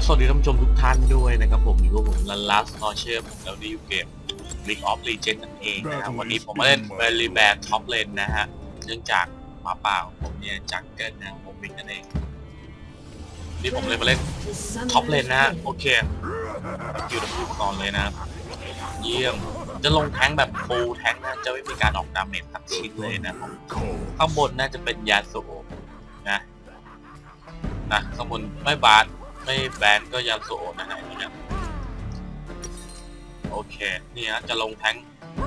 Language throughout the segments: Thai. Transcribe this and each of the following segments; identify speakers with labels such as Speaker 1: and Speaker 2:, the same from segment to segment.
Speaker 1: ดีครับ สวัสดีท่านผู้ชมทุกท่านด้วยนะครับผมอยู่กับผมลันลัสนอเชอร์แล้วนี่อยู่เกม League of Legends นั่นเองนะครับวันนี้ผมมาเล่น v e r y Bad Top Lane นะฮะเนื่องจากหมาป่าของผมเนี่ยจังเกิลนะผมวิกนั่นเองนี่ผมเลยมาเล่นท็อปเลนนะฮะโอเคคิวดับคิวก่อนเลยนะครับเยี่ยมจะลงแทงค์แบบฟูลแทงค์นะจะไม่มีการออกดาเมจทักชิ้นเลยนะครับข้างบนน่าจะเป็นยาสูบนะนะข้างบนไม่บาส ไม่แบนก็ยาสูบนะฮะนี่นะโอเค นี่ฮะจะลงแทง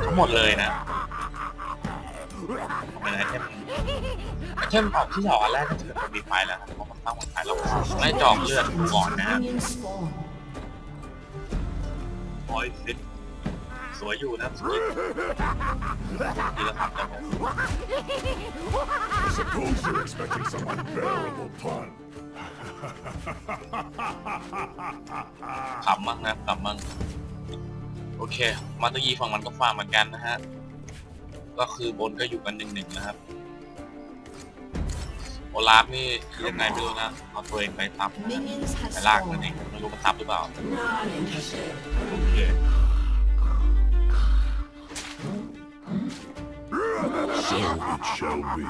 Speaker 1: ทั้งหมดเลยนะเป็นไอเทมไอเทมออกที่สองอันแรกก็จะเป็นมีไฟแล้วเพราะมันตั้งมันไฟแล้วไม่จอกเลือดก่อนนะฮะ
Speaker 2: Minion spawn.
Speaker 1: โอ้ยฟิตสวยอยู่นะสวยดีแล้วครับแต่ผม ขำมั่งนะขำมั่งโอเค มาตอยีฝั่งมันก็ฟาร์มเหมือนกันนะฮะ ก็คือบนก็อยู่กันหนึ่งหนึ่งนะครับ โอลาฟนี่ยังไงไม่รู้นะเอาตัวเองไปทับ
Speaker 2: Minions have
Speaker 1: ไปลากนั่นเอง
Speaker 2: spawned.
Speaker 1: ไม่รู้มันทับหรือเปล่า
Speaker 2: Not interested.
Speaker 1: โอเค
Speaker 3: So it shall be.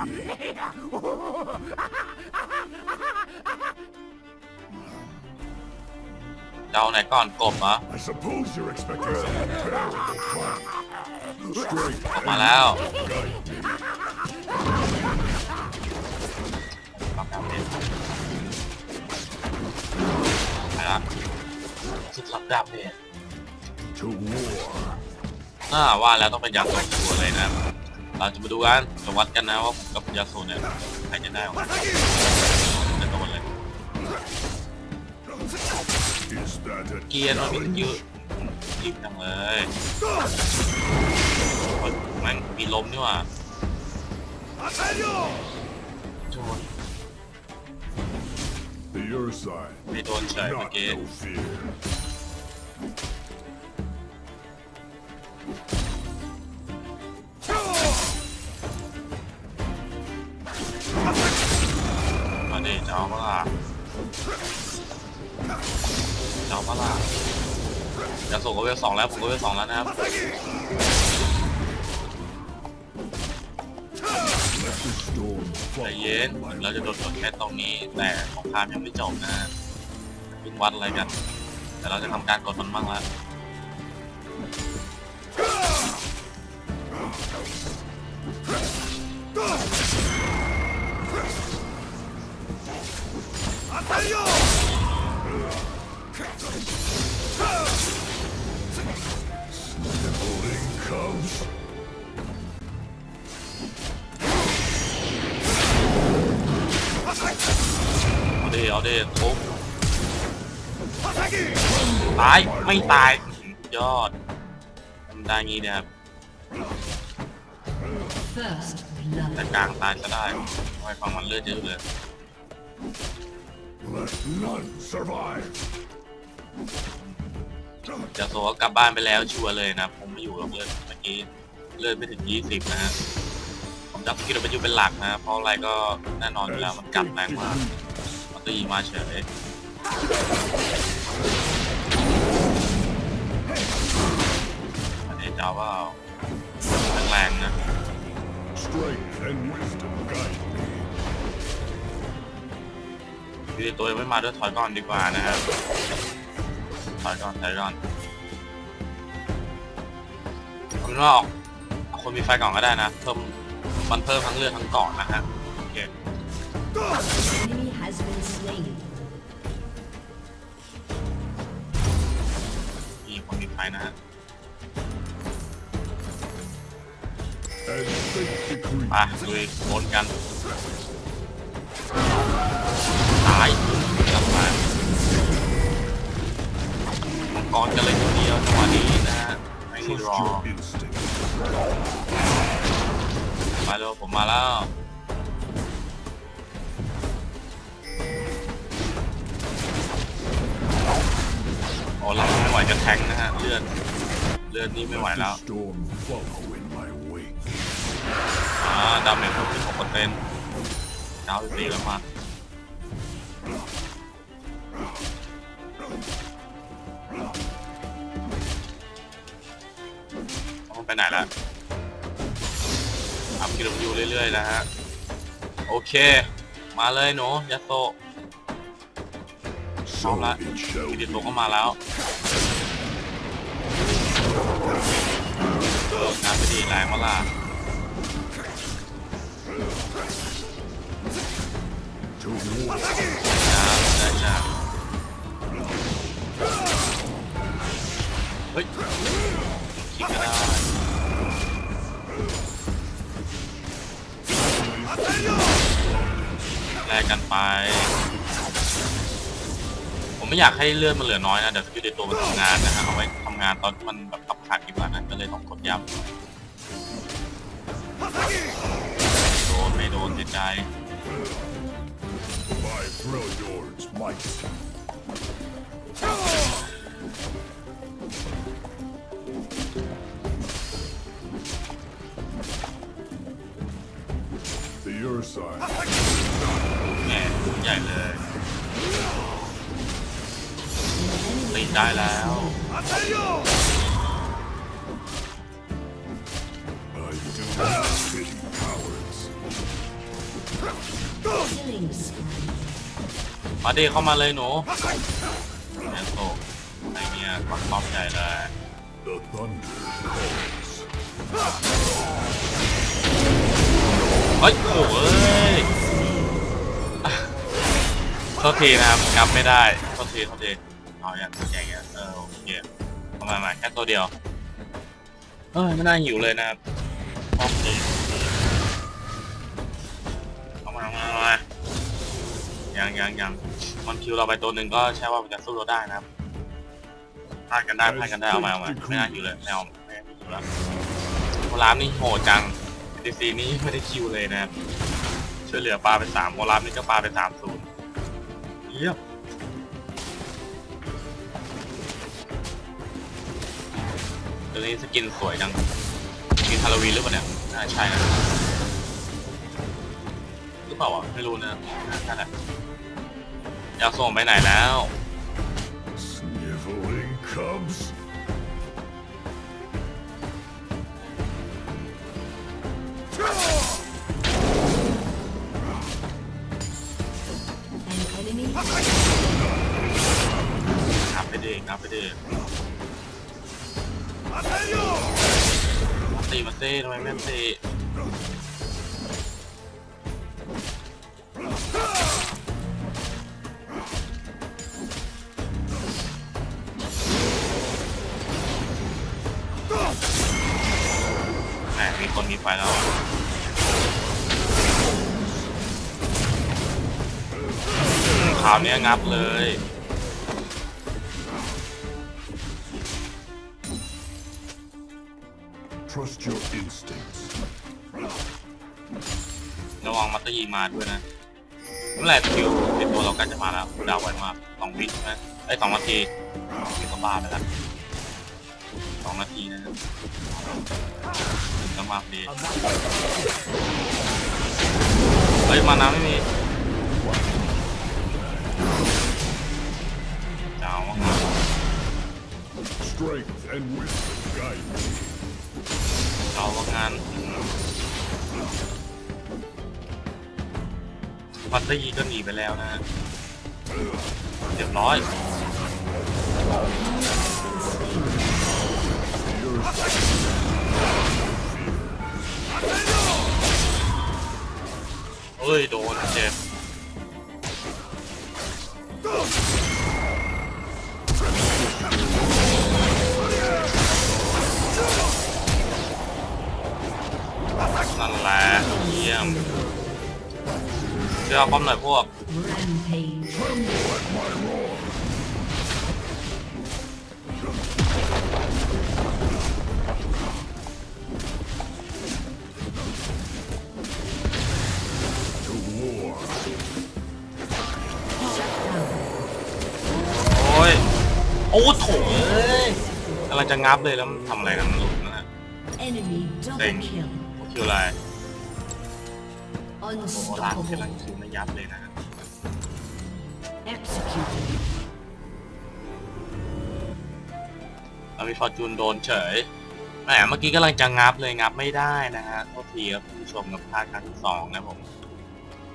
Speaker 1: จะเอาไหนก่อนกบเหรอ
Speaker 3: I suppose you're expecting some unbearable pun. Straight
Speaker 1: กบมาแล้ว
Speaker 3: guide me.
Speaker 1: ปรับดาวเด่นไปละสุดลับดาบเนี่ย
Speaker 3: To war.
Speaker 1: น่าว่าแล้วต้องเป็นยาสูบตัวเลยนะ เราจะมาดูกันจะวัดกันนะว่าผมกับยาสูบเนี่ยใครจะได้ของจะโดนเลยเกียร์มันมีสกิลยิบจังเลยโอ้ยแมันมีลมนี่หว่าโดนไม่โดนเฉยเมื่อกี้ ยาสูบก็เวลสองแล้วผมก็เวลสองแล้วนะครับใจเย็นเราจะโดนกดแค่ตรงนี้แต่สงครามยังไม่จบนะเพิ่งวัดอะไรกัน แต่เราจะทำการกดมันบ้างแล้ว
Speaker 3: Sniveling cubs.
Speaker 1: เอาดิเอาดิทุบตายไม่ตายยอดทำได้งี้เนี่ยครับ
Speaker 2: First
Speaker 1: แต่
Speaker 2: blood.
Speaker 1: กลางตายก็ได้ทำไมฝั่งมันเลือดเยอะเลย
Speaker 3: Let none survive.
Speaker 1: จะโซก็กลับบ้านไปแล้วชัวร์เลยนะ ผมไม่อยู่กับเลือดเมื่อกี้เลือดไม่ถึง 20 นะฮะผมจับสกิลมันอยู่เป็นหลักนะ เพราะอะไรก็แน่นอนอยู่แล้วมันกัดแรงมากมันก็ยิงมาเฉยอันนี้จะเอาว่าแรงๆนะ
Speaker 3: Strength and wisdom guide me.
Speaker 1: คือตัวยังไม่มาด้วยถอยก่อนดีกว่านะครับ ถอยก่อนถอยก่อนเอาเป็นว่าออกเอาคนมีไฟก่อนก็ได้นะ เพิ่มมันเพิ่มทั้งเลือดทั้งเกาะนะฮะโอเค
Speaker 2: Enemy has been slain.
Speaker 1: มีคนมีไฟนะฮะ
Speaker 3: As fate decrees.
Speaker 1: ไปลุยโนกันตายแล้วมา มังกรกันเลยทีเดียวจังหวะนี้นะฮะไม่รอมาเร็วผมมาแล้วโอ้เราไม่ไหวจะแทงนะฮะเลือดเลือดนี่ไม่ไหวแล้วอ่าดาเมจเพิ่มขึ้น6เปอร์เซ็นต์เก้าสิบสี่แล้วมา ไหนละทำกิโลยูเรื่อยๆนะฮะ โอเค มาเลยหนูยัสโซ
Speaker 3: So
Speaker 1: All right.
Speaker 3: it shall
Speaker 1: กิ
Speaker 3: be.
Speaker 1: ติโตก็มาแล้วเออน้ำไปดีแรงมาล่ะ
Speaker 3: To war.
Speaker 1: น้ำได้จ้ะเฮ้ยคิดก็ได้ แลกกันไป ผมไม่อยากให้เลือดมันเหลือน้อยนะ เดี๋ยวสกิลในตัวมันทำงานนะฮะเอาไว้ทำงานตอนที่มันแบบตับขาดดีกว่านะก็เลยต้องกดย้ำโดนไม่โดนเสียใจ
Speaker 3: My Freljord's might.
Speaker 1: แง่ใหญ่เลยตีได้แล้ว
Speaker 3: I do not pity cowards.
Speaker 2: Killing spree.
Speaker 1: มาดีเข้ามาเลยหนูแอนโตไอเนี่ยปักป้อมใหญ่เลย
Speaker 3: The thunder calls.
Speaker 1: เฮ้ยโอ้เอ้ยโทษทีนะครับงับไม่ได้โทษทีโทษทีเอาอย่างอย่างเงี้ยเออโอเคประมาณนั้นแค่ตัวเดียวเอ้ยไม่น่าหิวเลยนะครับโอเคเอามาเอามาเอามายังยังยังมันคิวเราไปตัวหนึ่งก็ใช่ว่ามันจะสู้เราได้นะครับพลาดกันได้พลาดกันได้เอามาเอามาไม่น่าหิวเลยไม่เอาไม่หิวแล้วโครามนี่โหดจัง ดีซีนี้ไม่ได้คิวเลยนะครับช่วยเหลือปลาไปสามโครามนี่ก็ปลาไปสามศูนย์เยี่ยมตัวนี้สกินสวยจังสกินฮาโลวีนหรือเปล่าเนี่ยน่าใช่นะหรือเปล่าวะไม่รู้นะน่าจะอยากส่งไปไหนแล้ว
Speaker 3: Sniveling cubs.
Speaker 1: นับไปดินับไปดิตีมาตีทำไมไม่ตี มมีคนมีไฟแล้วอะอืมคราวเนี้ยงับเลย
Speaker 3: Trust your instincts.
Speaker 1: ระวังมัตเตอร์ยีมาด้วยนะเมื่อไหร่คิวเป็นตัวเราใกล้จะมาแล้วดาวไวมากสองวิใช่ไหมไอ้ยสองนาทีมีก็บ้าไปแล้วส องนาทีนะครับถึงจะมาพอดีเฮ้ยมาน้ำไม่มีจ้าวมาก
Speaker 3: Strength and wisdom guide me.
Speaker 1: เอาว่างานมัตเตอร์ยีก็หนีไปแล้วนะฮะเรียบร้อย เอ้ย โดนเจ็บนั่นแหละเยี่ยมเชื่อป้อมหน่อยพวก
Speaker 2: rampage.
Speaker 1: โอ้โถเอ้ยกำลังจะงับเลยแล้วมันทำอะไรกันมันหลุดนะฮะ
Speaker 2: Enemy double
Speaker 1: Dang.
Speaker 2: kill.
Speaker 1: คิวอะไรโอ้ลากกำลัง
Speaker 2: Unstoppable.
Speaker 1: คิวไม่ยับเลยนะฮะ
Speaker 2: Executed.
Speaker 1: เรามีฟอร์จูนโดนเฉยแหมเมื่อกี้กำลังจะงับเลยงับไม่ได้นะฮะโทษทีครับคุณผู้ชมกับพลาดครั้งที่สองนะผม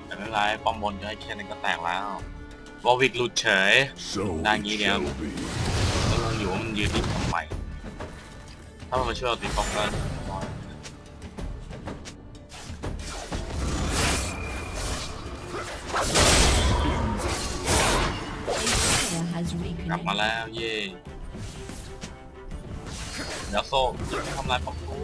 Speaker 1: แต่ไม่เป็นไรป้อมบนก็ให้แค่นั้นก็แตกแล้ววอลวิกหลุดเฉย
Speaker 3: So
Speaker 1: Đang
Speaker 3: it
Speaker 1: nghĩ
Speaker 3: shall
Speaker 1: đéo.
Speaker 3: be.
Speaker 1: ยู่ว่ามันยืนนิ่งทำไมถ้ามันมาช่วยเราตีป้อมก็น้อย
Speaker 2: Player has
Speaker 1: กลับมาแล้วเย่เดี๋ยวโซ่จะทำลายป้อมกู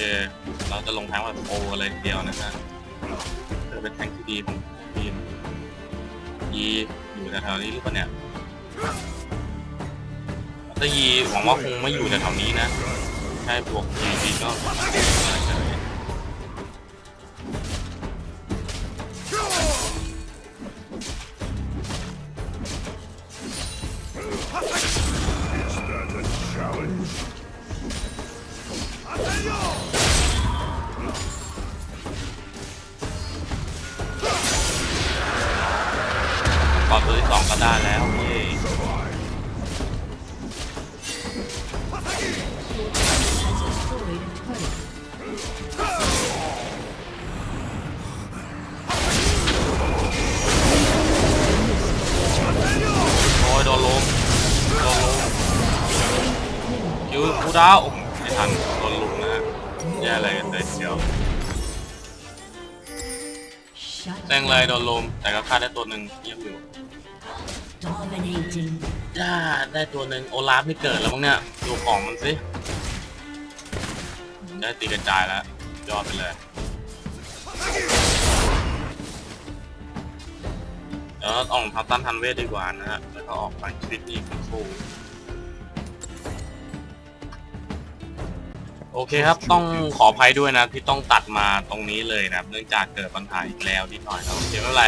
Speaker 1: โอเคเราจะลงแทงแบบโอเลยทีเดียวนะฮะเพื่อเป็นแทงที่ดีของทีมยีอยู่แถวๆนี้หรือเปล่าเนี่ยถ้ายีหวังว่าคงไม่อยู่แถวๆนี้นะใช่บวกยีดีก็เฉย ได้แล้วเย้
Speaker 2: Has destroyed a turret.
Speaker 1: โอ้ยโดนลุมโดนลุมคิวคูดาวโอ้โหไม่ทันโดนลุมนะฮะแย่เลยเลยทีเดียว
Speaker 2: Shut
Speaker 1: แจ้งเลยโดนลุมแต่ก็ฆ่าได้ตัวหนึ่งเยี่ยมอยู่
Speaker 2: Dominating.
Speaker 1: จ้าได้ตัวหนึ่งโอลาฟไม่เกิดแล้วมั้งเนี่ยดูของมันสิ ได้ตีกระจายแล้ว ยอดไปเลย เดี๋ยวออกทับตันทันเวทดีกว่านะฮะ แล้วก็ออกไปชีวิตนี่คู่โอเคครับ ต้องขออภัยด้วยนะที่ต้องตัดมาตรงนี้เลยนะครับ เนื่องจากเกิดปัญหาอีกแล้วนิดหน่อยนะโอเคไม่เป็นไร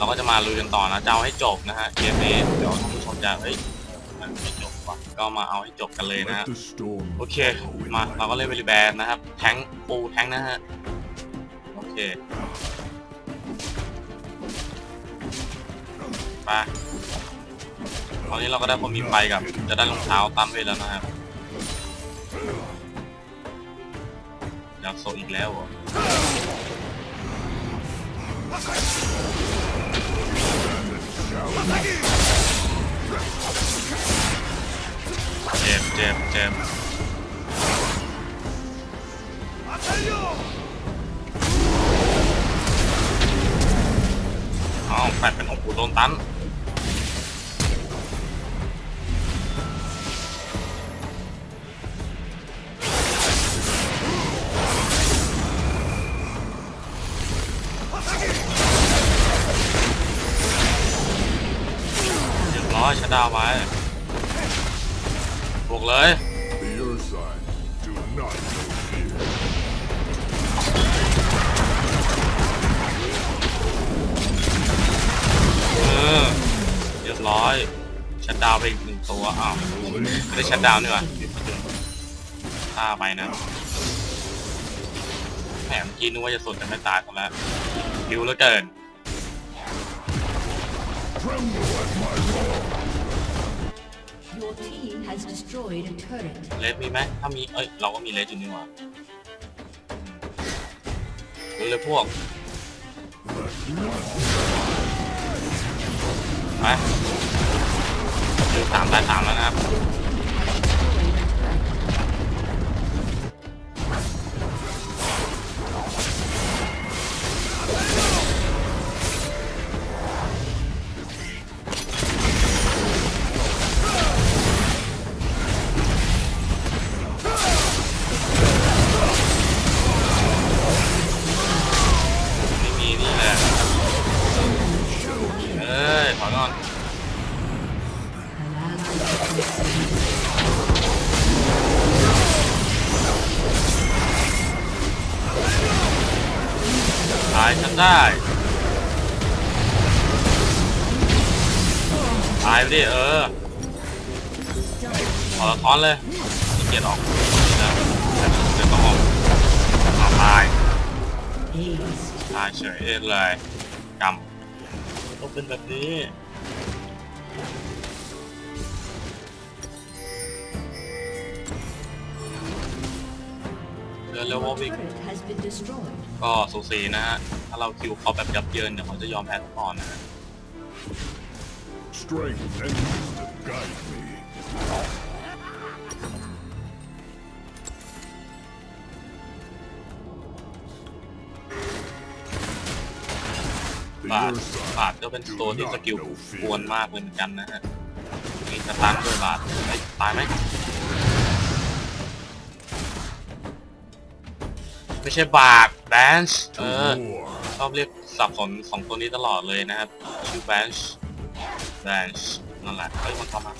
Speaker 1: เราก็จะมาลุยกันต่อนะจะเอาให้จบนะฮะเกมนี้เดี๋ยวท่านผู้ชมจะเฮ้ยมันไม่จบว่ะก็มาเอาให้จบกันเลยนะ
Speaker 3: Let
Speaker 1: ฮะ
Speaker 3: the storm
Speaker 1: โอเค
Speaker 3: follow in
Speaker 1: มา
Speaker 3: my
Speaker 1: เราก็เล่นเวลิแบนนะครับแทงปูแทงนะฮะโอเคไปตอนนี้เราก็ได้พอมีไฟกับจะได้รองเท้าตั้มเวทแล้วนะครับอยากโซอีกแล้วเหรอ เจ็บเจ็บเจ็บอ้าแปดเป็นของกูโดนตัน ดาวไว้บวกเลย
Speaker 3: Your side do not know fear.
Speaker 1: เออเรียบร้อยชัดดาวไปอีกหนึ่งตัวอ้าวไม่ได้ชัดดาวน์นี่หว่าฆ่าไปนะแหมเมื่อกี้นึกว่าจะสุดแต่ไม่ตายกันแล้วหิวเหลือเกิน
Speaker 3: Tremble at my roar.
Speaker 2: Your team has destroyed a turret.
Speaker 1: เลสมีไหมถ้ามี เอ้ย เราก็มีเลสอยู่นี่หว่าดูเลยพวกไปเจอสามตายสามแล้วนะครับ เลยขี้เกียจออกนะเดี๋ยวต้องออกอ่าตายตายเฉยเลยกำต้องเป็นแบบนี้เดินเร็ววอวิกก็สูสีนะฮะ ถ้าเราคิวเขาแบบยับเยินเดี๋ยวเขาจะยอมแพ้ก่อนนะฮะ
Speaker 3: Strength and wisdom guide me. The
Speaker 1: บาท
Speaker 3: your side
Speaker 1: บาทก็เป็นตัวที่สกิลกวนมากเหมือนกันนะฮะมีสตันด้วยบาทเฮ้ยตายไหมไม่ใช่บาทแบนช์เออชอบเรียกสับสนสองตัวนี้ตลอดเลยนะครับชื่อแบนช์แบนช์นั่นแหละเฮ้ยมันเข้ามา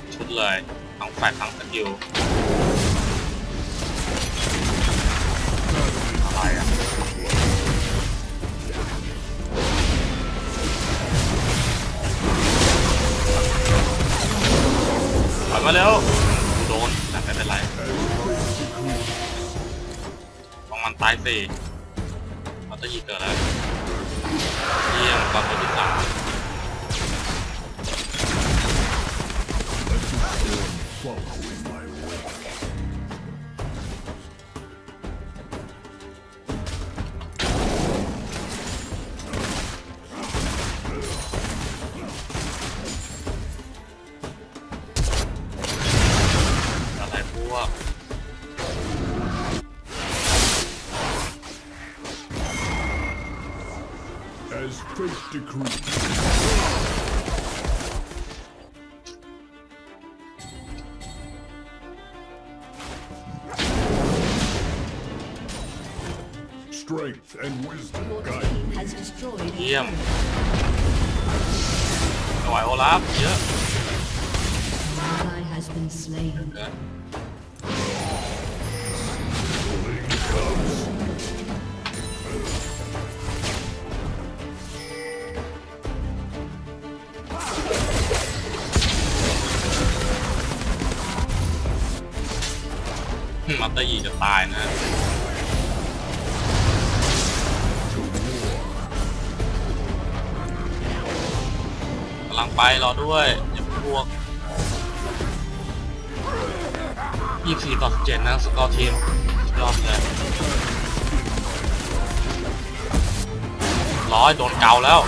Speaker 1: บชุดเลยทั้งฝ่ายทั้งสกิลอะไรอะถอยมาเร็วโดนแต่ไม่เป็นไรต้องมันตายสิ
Speaker 3: Strength and wisdom
Speaker 2: Your
Speaker 3: guide
Speaker 2: team
Speaker 3: me.
Speaker 2: has destroyed a
Speaker 1: เยี่ยม
Speaker 2: turret.
Speaker 1: หน่วยโอลาฟเยอะ
Speaker 2: An ally has been slain.
Speaker 1: เกิน
Speaker 3: Link comes.
Speaker 1: มัตเตอร์ยีจะตายนะ ไปรอด้วยอย่าพวก24ต่อ17นะสกอร์ทีมยอดเลยร้อยโดนเกาแล้ว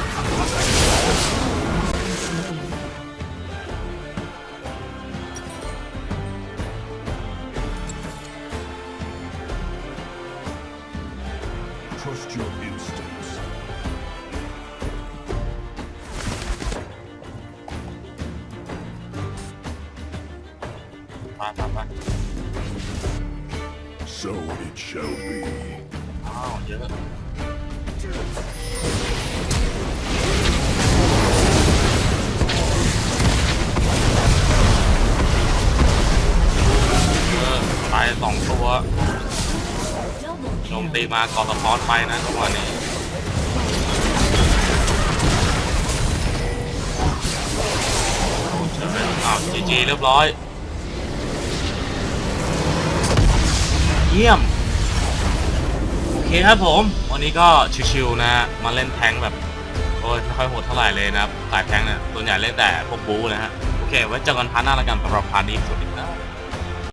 Speaker 1: ม
Speaker 2: kill.
Speaker 1: ตีมาก่อสะท้อนไปนะทุกวันนี้อ้าวจีจีเรียบร้อย เยี่ยม โอเคครับผม วันนี้ก็ชิวๆนะฮะมาเล่นแท้งค์แบบโอ้ยไม่ค่อยโหดเท่าไหร่เลยนะครับสายแท้งค์เนี่ยส่วนใหญ่เล่นแต่พวกบู๊นะฮะ โอเค ไว้เจอกันพาร์ทหน้าแล้วกันสำหรับพาร์ทนี้สวัสดี